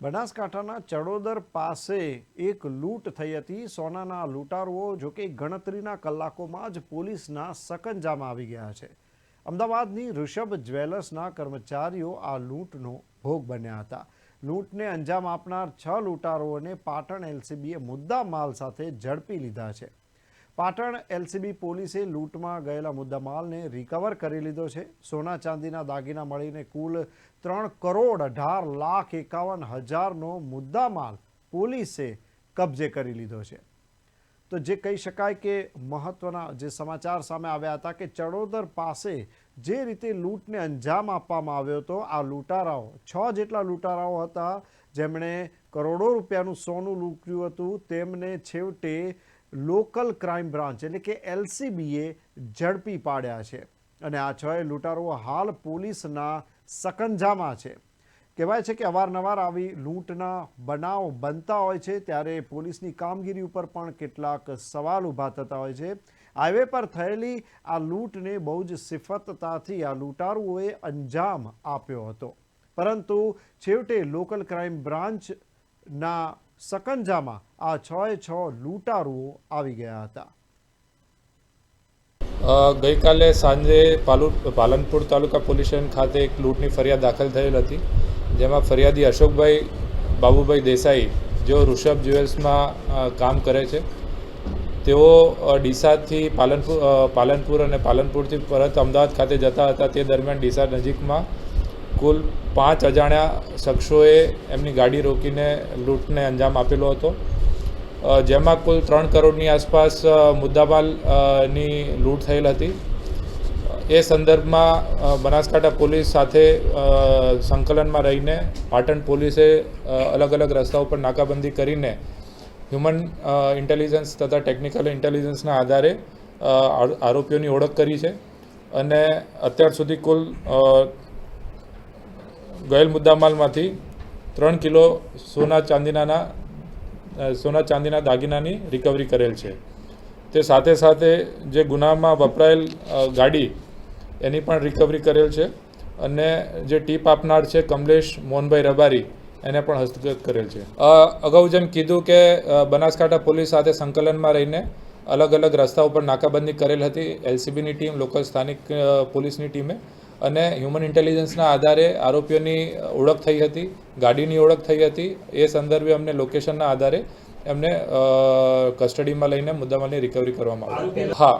બનાસકાંઠાના ચડોદર પાસે એક લૂંટ થઈ હતી. સોનાના લૂંટારુઓ જોકે ગણતરીના કલાકોમાં જ પોલીસના સકંજામાં આવી ગયા છે. અમદાવાદની ઋષભ જ્વેલર્સના કર્મચારીઓ આ લૂંટનો ભોગ બન્યા હતા. લૂંટને અંજામ આપનાર છ લૂંટારુઓને પાટણ એલસીબીએ મુદ્દા માલ સાથે ઝડપી લીધા છે. પાટણ એલસીબી પોલીસે લૂંટમાં ગયેલા મુદ્દામાલને રિકવર કરી લીધો છે. સોના ચાંદીના દાગીના મળીને કુલ ત્રણ કરોડ અઢાર લાખ એકાવન હજારનો મુદ્દામાલ પોલીસે કબજે કરી લીધો છે. તો જે કહી શકાય કે મહત્વના જે સમાચાર સામે આવ્યા હતા કે ચડોદર પાસે જે રીતે લૂંટને અંજામ આપવામાં આવ્યો હતો, આ લૂંટારાઓ, છ જેટલા લૂંટારાઓ હતા, જેમણે કરોડો રૂપિયાનું સોનું લૂંટ્યું હતું, તેમને છેવટે લોકલ ક્રાઇમ બ્રાન્ચ એટલે કે એલસીબીએ ઝડપી પાડ્યા છે. અને આ છ લૂંટારો હાલ પોલીસના સકંજામાં છે. કહેવાય છે કે અવારનવાર આવી લૂંટના બનાવ બનતા હોય છે, ત્યારે પોલીસની કામગીરી ઉપર પણ કેટલાક સવાલ ઊભા થતા હોય છે. હાઈવે પર થયેલી આ લૂંટને બહુ જ સિફતતાથી આ લૂંટારુઓએ અંજામ આપ્યો હતો. પરંતુ છેવટે લોકલ ક્રાઇમ બ્રાન્ચના સકંજામાં આ છ એ છ લૂંટારુઓ આવી ગયા હતા. ગઈકાલે સાંજે પાલુ પાલનપુર તાલુકા પોલીસ સ્ટેશન ખાતે એક લૂંટની ફરિયાદ દાખલ થયેલ હતી, જેમાં ફરિયાદી અશોકભાઈ બાબુભાઈ દેસાઈ, જેઓ ઋષભ જ્વેલ્સમાં કામ કરે છે. તેઓ ડીસાથી પાલનપુર પાલનપુર અને પાલનપુરથી પરત અમદાવાદ ખાતે જતા હતા. તે દરમિયાન ડીસા નજીકમાં કુલ પાંચ અજાણ્યા શખ્સોએ એમની ગાડી રોકીને લૂંટને અંજામ આપેલો હતો. જેમાં કુલ ત્રણ કરોડની આસપાસ અ, મુદ્દામાલ અ, ની લૂંટ થયેલ હતી. એ સંદર્ભમાં બનાસકાંઠા પોલીસ સાથે સંકલનમાં રહીને પાટણ પોલીસે અલગ અલગ રસ્તા ઉપર નાકાબંધી કરીને હ્યુમન ઇન્ટેલિજન્સ તથા ટેકનિકલ ઇન્ટેલિજન્સના આધારે આરોપીઓની ઓળખ કરી છે. અને અત્યાર સુધી કુલ ગયેલ મુદ્દામાલમાંથી ત્રણ કિલો સોના ચાંદીનાના સોના ચાંદીના દાગીનાની રિકવરી કરેલ છે. તે સાથે સાથે જે ગુનામાં વપરાયેલ ગાડી, એની પણ રિકવરી કરેલ છે અને જે ટીપ આપનાર છે કમલેશ મોહનભાઈ રબારી, એને પણ હસ્તગત કરેલ છે. અગાઉ જેમ કીધું કે બનાસકાંઠા પોલીસ સાથે સંકલનમાં રહીને અલગ અલગ રસ્તા ઉપર નાકાબંધી કરેલ હતી. એલસીબીની ટીમ, લોકલ સ્થાનિક પોલીસની ટીમે અને હ્યુમન ઇન્ટેલિજન્સના આધારે આરોપીઓની ઓળખ થઈ હતી, ગાડીની ઓળખ થઈ હતી. એ સંદર્ભે અમને લોકેશનના આધારે એમને કસ્ટડીમાં લઈને મુદ્દામાલની રિકવરી કરવામાં આવી. હા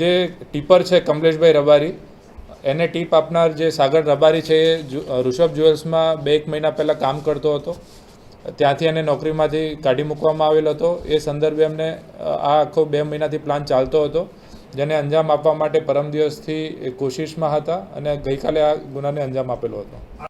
જે ટીપર છે કમલેશભાઈ રબારી, એને ટીપ આપનાર જે સાગર રબારી છે એ ઋષભ જ્વેલ્સમાં બે એક મહિના પહેલાં કામ કરતો હતો. ત્યાંથી એને નોકરીમાંથી કાઢી મૂકવામાં આવેલો હતો. એ સંદર્ભે એમને આ આખો બે મહિનાથી પ્લાન ચાલતો હતો. જેને અંજામ આપવા માટે પરમ દિવસથી કોશિશમાં હતા અને ગઈકાલે આ ગુનાને અંજામ આપેલો હતો.